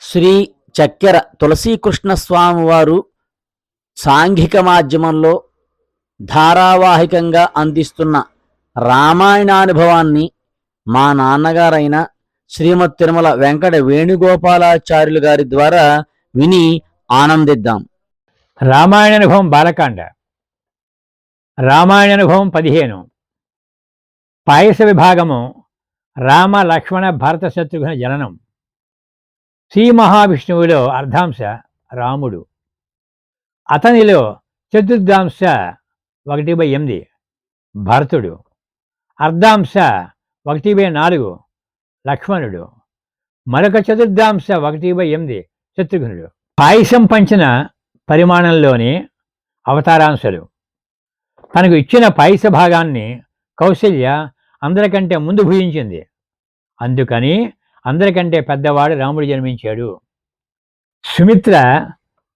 శ్రీ చక్కెర తులసీకృష్ణ స్వామివారు సాంఘిక మాధ్యమంలో ధారావాహికంగా అందిస్తున్న రామాయణానుభవాన్ని మా నాన్నగారైన శ్రీమతి తిరుమల వెంకట వేణుగోపాలాచార్యులు గారి ద్వారా విని ఆనందిద్దాం. రామాయణ అనుభవం బాలకాండ. రామాయణ అనుభవం పదిహేను. పాయస విభాగము రామ లక్ష్మణ భరత శత్రుఘ్న జననం. శ్రీ మహావిష్ణువులో అర్ధాంశ రాముడు. అతనిలో చతుర్థాంశ ఒకటి బై ఎనిమిది భరతుడు. అర్ధాంశ ఒకటి బై నాలుగు లక్ష్మణుడు. మరొక చతుర్థాంశ ఒకటి బై ఎనిమిది శత్రుఘ్నుడు. పాయసం పంచిన పరిమాణంలోని అవతారాంశలు. తనకు ఇచ్చిన పాయస భాగాన్ని కౌశల్య అందరికంటే ముందు భుజించింది. అందుకని అందరికంటే పెద్దవాడు రాముడు జన్మించాడు. సుమిత్ర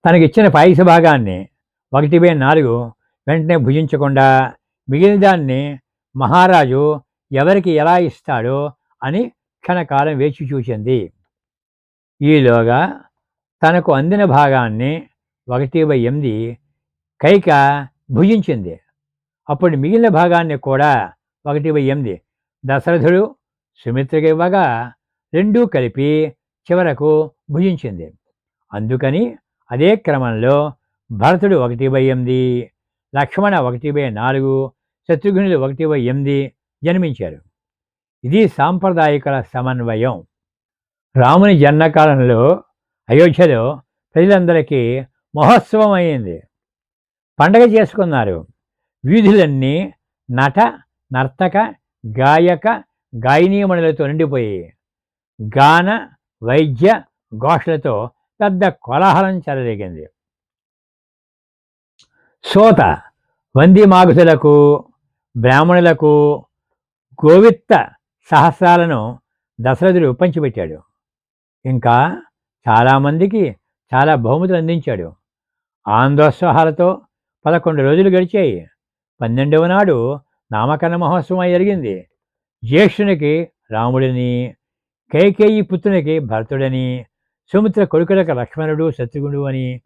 తనకిచ్చిన పాయస భాగాన్ని ఒకటి బై నాలుగు వెంటనే భుజించకుండా మిగిలిన దాన్ని మహారాజు ఎవరికి ఎలా ఇస్తాడో అని క్షణకాలం వేచి చూసింది. ఈలోగా తనకు అందిన భాగాన్ని ఒకటి బై ఎనిమిది కైక భుజించింది. అప్పుడు మిగిలిన భాగాన్ని కూడా ఒకటి బై ఎనిమిది. దశరథుడు సుమిత్రకి ఇవ్వగా రెండూ కలిపి చివరకు భుజించింది. అందుకని అదే క్రమంలో భరతుడు ఒకటి బై ఎనిమిది లక్ష్మణ ఒకటి బై నాలుగు శత్రుఘ్నులు ఒకటి బై ఎనిమిది జన్మించారు. ఇది సాంప్రదాయకుల సమన్వయం. రాముని జన్మకాలంలో అయోధ్యలో ప్రజలందరికీ మహోత్సవం అయింది పండగ చేసుకున్నారు. వీధులన్నీ నట నర్తక గాయక గాయనీమణులతో నిండిపోయాయి. గాన వైద్య ఘోషలతో పెద్ద కోలాహలం చెలరేగింది. సోత వంది మాగుతులకు బ్రాహ్మణులకు గోవిత్త సహస్రాలను దశరథుడు పంచిపెట్టాడు. ఇంకా చాలామందికి చాలా బహుమతులు అందించాడు. ఆనందోత్సాహాలతో పదకొండు రోజులు గడిచాయి. పన్నెండవ నాడు నామకరణ మహోత్సవం జరిగింది. జ్యేష్ఠునికి రాముడిని కైకేయి పుత్రునికి భరతుడని సుమిత్ర కొడుకులకు లక్ష్మణుడు శత్రుఘ్నుడు అని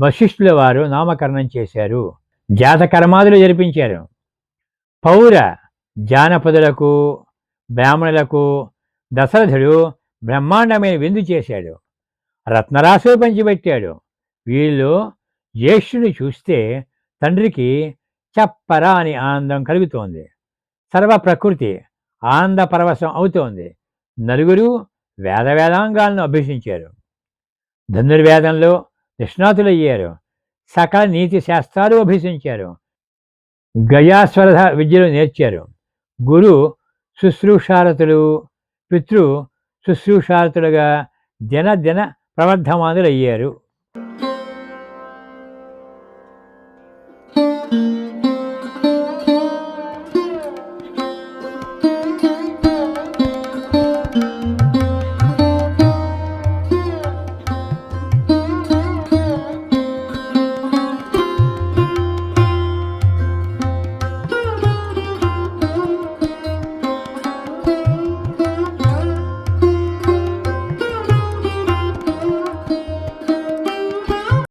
వశిష్ఠుల వారు నామకరణం చేశారు. జాతకర్మాదులు జరిపించారు. పౌర జానపదులకు బ్రాహ్మణులకు దశరథుడు బ్రహ్మాండమైన విందు చేశాడు. రత్నరాశులు పంచిపెట్టాడు. వీళ్ళు జ్యేష్ఠుని చూస్తే తండ్రికి చప్పరా అని ఆనందం కలుగుతోంది. సర్వ ప్రకృతి ఆనంద పరవశం అవుతోంది. నలుగురు వేద వేదాంగాలను అభ్యసించారు. ధనుర్వేదంలో నిష్ణాతులయ్యారు. సకల నీతి శాస్త్రాలు అభ్యసించారు. గయాస్వరధ విద్యలు నేర్చారు. గురు శుశ్రూషారతులు పితృ శుశ్రూషారతులుగా దిన దిన ప్రవర్ధమానులయ్యారు.